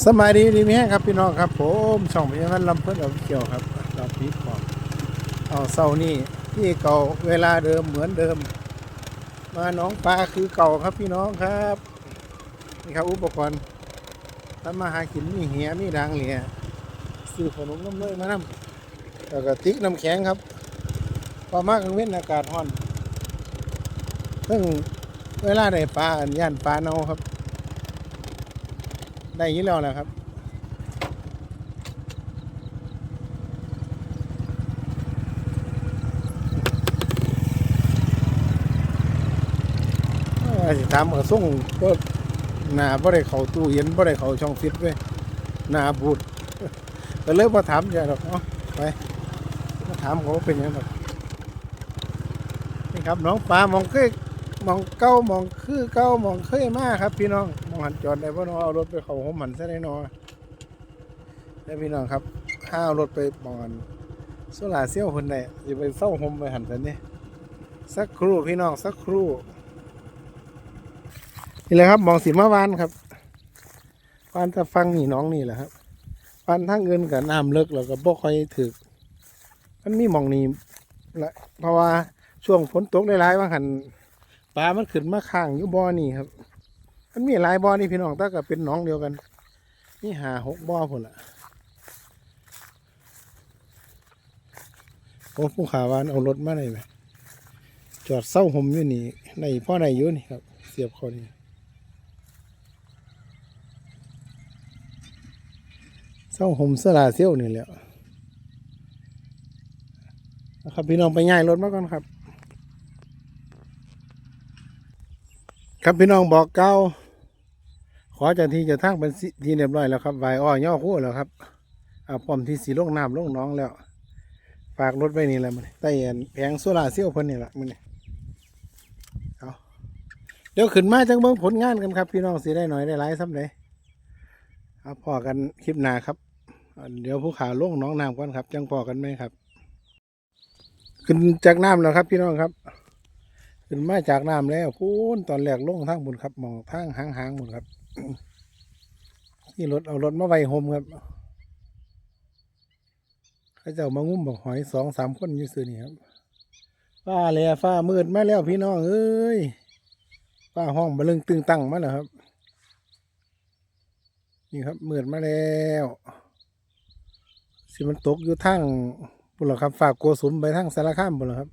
สมัยดีดีไหมครับพี่น้องครับผมช่องพี่มันลำเพิ่นเอาเกี่ยวครับตอนพีของเอาเศร้านี่ที่เก่าเวลาเดิมเหมือนเดิม มาน้องปลาคือเก่าครับพี่น้องครับนี่ครับอุปกรณ์ทำมาหากินมีเหียมีดังเหลียซื้อขนมน้ำเลยมานำแล้วก็ติ๊กน้ำแข็งครับพอมากกลางเว้นอากาศร้อนซึ่งเวลาได้ปลาอันย่านปลาเนาครับ ได้อยี่แล้วนะครับสิถามกระส่งก็หนาบ่ได้เขาตู้เย็นบ่ได้เขาช่องฟิตเว้ยหนาบูดก็เลยมาถามอย่าดอกเนาะไปมาถามเขาเป็นยังไงดอกนี่ครับน้องปลามองเคย มองเก้ามองคือเก้ามองเคยมากครับ พี่น้องมองหันจอดได้บ่เนาะเอารถไปเขาหัวมันซะได้นาะแล้วพี่น้องครับข้าวรถไปมองันโซลาเซลล์เพิ่นได้สิไปเซาห่มไปหันซันนี่สักครู่พี่น้องสักครู่นี่แหละครับมองสีมาวานครับวานจะฟังนี่น้องนี่แหละครับวานทั้งเงินกับน้ำเลิกแล้วก็บ่ค่อยถึกมันมีมองนี้ละเพราะว่าช่วงฝนตกได้หลายว่าหัน ปลามันขึ้นมาข้างอยู่บ่อนี่ครับ มันมีหลายบ่อนี่พี่น้องแต่ก็เป็นหน้องเดียวกันนี่หาหกบ่อพุ่นละโอ้ผู้ขาวานเอารถมาได้ไหมจอดเศร้าห่มอยู่นี่ในพ่อในอยู่นี่ครับ เสียบเขานี่เศร้าห่มเสลาเซี่ยวนี่แหละนะครับพี่น้องไปง่ายรถมาก่อนครับ ครับพี่น้องบอกเก้าขอจ้าที่จะทั้งเป็นทีเรียบร้อยแล้วครับไหวอ้อย่อคู่แล้วครับอาพร้อมที่สีลงน้ำลงน้องแล้ว ฝากรถไว้นี่แหละมันใต้อันแผงโซลาเซลล์เพิ่นนี่แหละมันนี่เอาเดี๋ยวขึ้นมาจังเบิ่งผลงานกันครับ พี่น้องสิได้หน่อยได้หลายซ้ำเลยเอาพอกันคลิปหน้าครับ เดี๋ยวผู้ขาลงน้องน้ำก่อนครับ จังพอกันไหมครับ ขึ้นจากน้ำแล้วครับ พี่น้องครับ ขึ้นมาจากน้ำแล้วพูนตอนแรกลงทางบนครับมองทางหางหางๆบนครับที่รถเอารถมาไว้โฮมครับเขาเจ้ามางุ้มบอกหอยสองสามคนอยู่ซื่อนี่ครับฟ้าเลยฟ้ามืดมาแล้วพี่น้องเอ้ยฟ้าห้องบะลึงตึงตั้งมาแล้วครับ นี่ครับมืดมาแล้วสิมันตกอยู่ทางบุหรอครับฝากโกสุมไปทางสารคามบุหรอครับ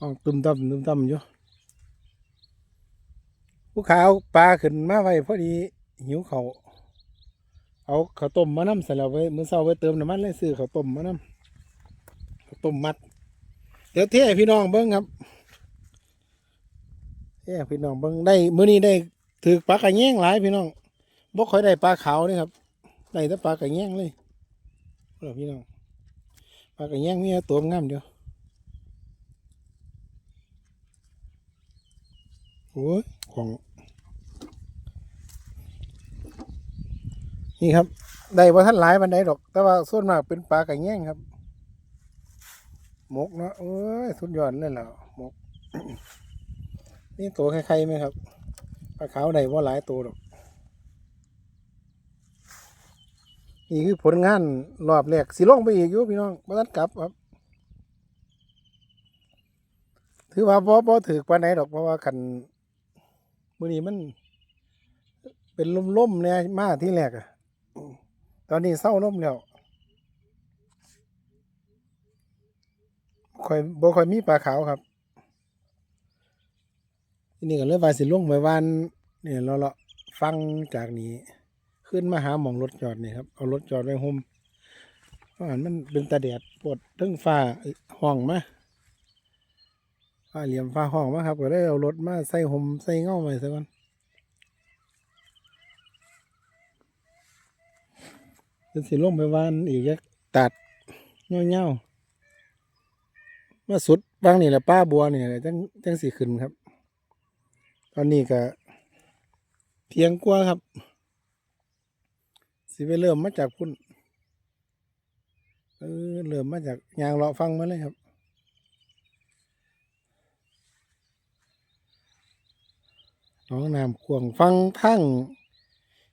ห้องตุ้มต่ำตุ้มต่ำอยู่ผู้ขาวปลาขึ้นมาไว้พอดีหิวเขาเอาข้าวต้มมาน้ำใส่เราไว้มื้อเช้าไว้เติมน้ำมันเลยซื้อข้าวต้มมาน้ำข้าวต้มมัด เดี๋ยวเท่พี่น้องเบิ้งครับเท่พี่น้องเบิ้งได้มื้อนี้ได้ถือปลากระแยงหลายพี่น้องบ่ค่อยได้ปลาขาวนี่ครับได้แต่ปลากระแยงเลยเอาล่ะพี่น้องปลากระแยงนี่ตัวงามเดียว โอ้ยของนี่ครับ ได้ว่าท่านหลายบันไดดอก แต่ว่าส่วนมากเป็นปลากระแง่งครับหมกเนาะโอ้ย สุดยอดเลยล่ะหมก นี่ตัวใครๆไหมครับ ปลาขาวได้ว่าหลายตัวดอก นี่คือผลงานรอบแรกสิลงไปอีกอยู่พี่น้องมาตันกลับครับ ถือว่าบ่บ่ถือปานไหนดอกเพราะว่าคัน มื้อนี้มัน เป็นลมๆเนี่ยมาที่แรกอะตอนนี้เศร้าลมแล้วค่อยบ่ค่อยมีปลาขาวครับทีนี้ก็เลยว่าสิล่วงไปวานเนี่ยเราเลาะฟังจากนี้ ขึ้นมาหาหมองรถจอดนี่ครับเอารถจอดไว้ห่มเพราะอันมันเป็นตาแดดปวดทั้งฟ้าห้องมา ฟ้าเหลี่ยมฟ้าห้องมาครับ ก็ได้เอารถมาใส่ห่มใส่เงาไว้ซะก่อนจะสิลงไปวานอีกยักตัดเงี้ยวเงี้ยวมาสุดบางนี่แหละป้าบัวนี่แหละจังจังสีขึ้นครับ ตอนนี้ก็เพียงกว่าครับ สิไปเริ่มมาจากพุ่นเออเริ่มมาจากยางเลาะฟังมาเลยครับ น้องน้ำกวงฟังทั้ง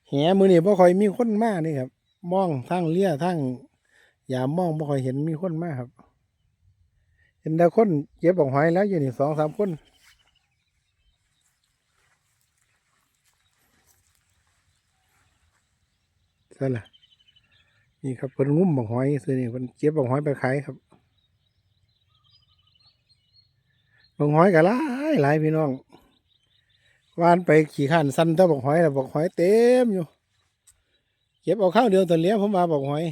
แหมือนี่บ่ค่อยมีคนมากนี่ครับมองทั้งเลี้ยทั้งยามมองบ่ค่อยเห็นมีคนมากครับ เห็นแต่คนเก็บบักหอยแล้วอยู่นี่สองสามคนใช่ละนี่ครับเพิ่นงุ้มบักหอยซื้อนี่เพิ่นเก็บบักหอยไปขายครับบักหอยก็หลายหลายพี่น้อง วานไปขี่ขันสั้นแต่บักหอยแล้วบักหอยเต็มอยู่ เก็บเอาข้าวเดียวตัวเลี้ยผมมาบักหอย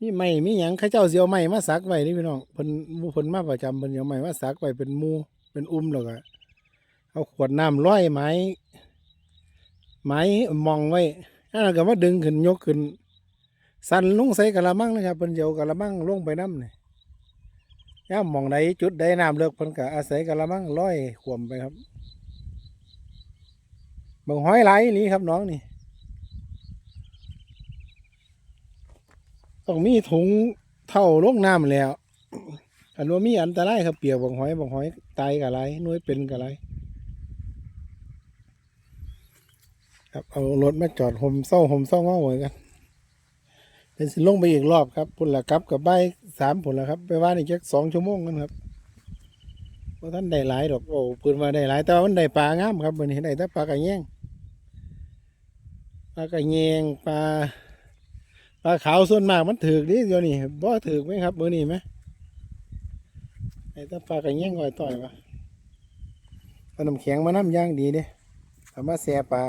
มีไม้มีหยังข้าเจ้าเสียวไม้มาสักไว้นี่พี่น้องเพิ่นมูเพิ่นมาประจำเพิ่นเอาไม้มาสักไว้เป็นมูเป็นอุ้มแล้วก็เอาขวดน้ำร้อยไม้ไม้มองไว้นั่นก็มาดึงขึ้นยกขึ้น สั่นลงใส่กะละมังนะครับเพิ่นเจียวกะละมังลงไปน้ำนี่ย่ามมองใดจุดใดน้ำเลิกเพิ่นก็อาศัยกะละมังร้อยขวมไปครับ บางห้อยหลายอีหลีครับน้องนี่ ต้องมีถุงเท่าลงน้ำแล้วอันว่ามีอันตรายครับเปียกบางห้อยบางห้อยตายกับไรน่วยเป็นกับไรครับเอารถมาจอดห่มเศร้าห่มเศร้าเงาเหมือนกันเป็นสิลงไปอีกรอบครับพุ่นละครับกับใบสามพุ่นละครับ ไปว่านี่แค่สองชั่วโมงกันครับเพราะท่านได้หลายดอกโอ้ปืนมาได้หลายแต่ว่ามันได้ปลางามครับเหมันนี้ได้แต่ปลากระแยง ปลากระแยงปลาปลาขาวส่วนมากมันถือกดิเดียวนี้บ่ถือกไหมครับเบอร์นี้ไหมไอ้ตาปลากระเงี้ยงก่อยต่อยวะเอาน้ำแข็งมาน้ำย่างดีเด้สามารถแซ่ปลา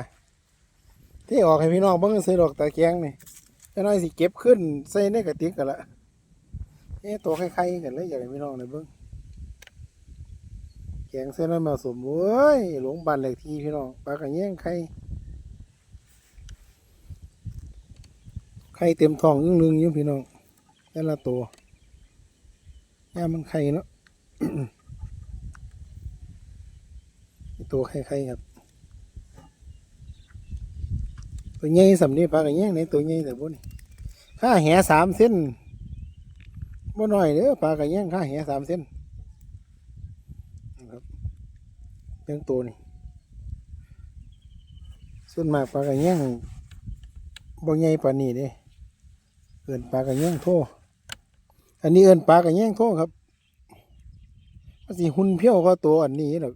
ที่ออกให้พี่น้องเบิ่งซื้อดอกตะแกงนี่จะน้อยสิเก็บขึ้นใส่ในกระติกกันละเอ๊ะตัวไข่ๆกันเลยอยากให้พี่น้องได้เบิ่งแกงเส้นน้ำมาสมโว้ยหลงบันเหล็กที่พี่น้องปลากระเงี้ยงไข่ ไข่เต็มท้องอึ้งลึงยู่พี่น้องแต่ละตัวย่ามันไข่เนาะตัวไข่ไข่ครับ ตัวใหญ่สำนี้ปลากระแยงในตัวใหญ่แต่บุนี่ค่าแหสามเส้นบ่น้อยเด้อปลากระแยงค่าแหสามเส้นครับเรื่องตัวนี่ส่วนมากปลากระแยงบ่ใหญ่ปลานนี้เด้ เอินปลากระแยงโทอันนี้เอินปลากระแยงโทครับมันสิหุ่นเพี้ยวก็ตัวอันนี้หรอก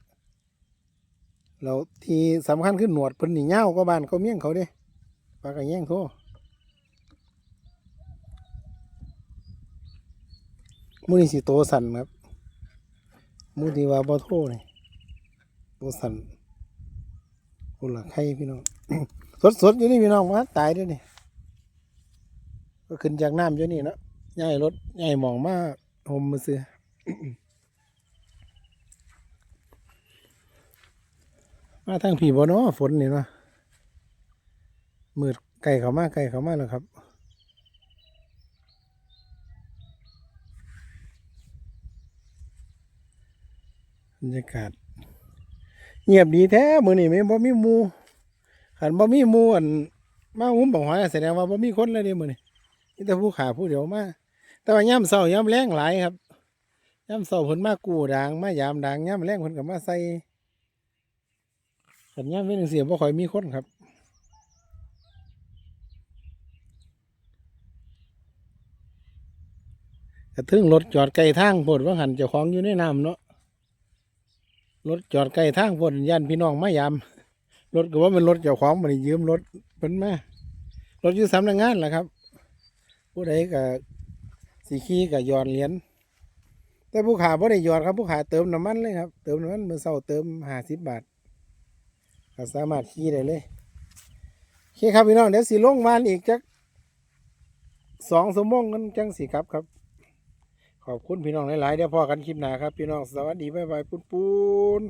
แล้วที่สำคัญคือหนวดเพิ่นนี่เงาก็บานเขาเมี่ยงเขาเด้ปลากระแยงโทมูนี่สิโตสันครับมูที่ว่าบ่โทนี่โตสันคนละไข่พี่น้องสดๆอยู่นี่พี่น้องมาตายด้วยนี่ ก็ขึ้นจากน้ำอยู่นี่เนาะย่ายรถย่ายหมองมากหมมาเสือมาทางผีบ่เนาะฝนนี่เนาะมืดไก่เขามากไก่เขามากแล้วครับบรรยากาศเงียบดีแท้มือนี่ไม่บ่มีมูขันบ่มีมูอันมาหุ้มบังหอยแสดงว่าบ่มีคนเลยเดิมือนี่ มีแต่ผู้ขาผู้เดียวมาแต่ว่าย่ำเศร้าย่ำแรงหลายครับย่ำเศร้าเพิ่นมากูด่างมายามด่างย่ำแรงเพิ่นก็มาใส่ขันย่ำเป็นจังเสียบ่ค่อยมีคนครับกระทึงรถจอดไกลทางโพดว่าหันเจ้าของอยู่ในน้ำเนาะรถจอดไกลทางโพดยันพี่น้องมายามรถก็ว่าเป็นรถเจ้าของมันยืมรถเพิ่นมารถอยู่สำนักงานแหละครับ ผู้ใดก็สีขี้ก็หยอดเหรียญแต่ผู้ขาบ่ได้หยอดครับ ผู้ขาเติมน้ำมันเลยครับ เติมน้ำมันเมื่อเช้าเติมห้าสิบบาทก็สามารถขี่ได้เลยโอเคครับพี่น้องเดี๋ยวสีลงวานอีกจักสองสมงกันจังสีครับครับ ขอบคุณพี่น้องหลายๆเดี๋ยวพอกันคลิปหน้าครับ พี่น้องสวัสดีบ๊ายบายปุ้นปุ้น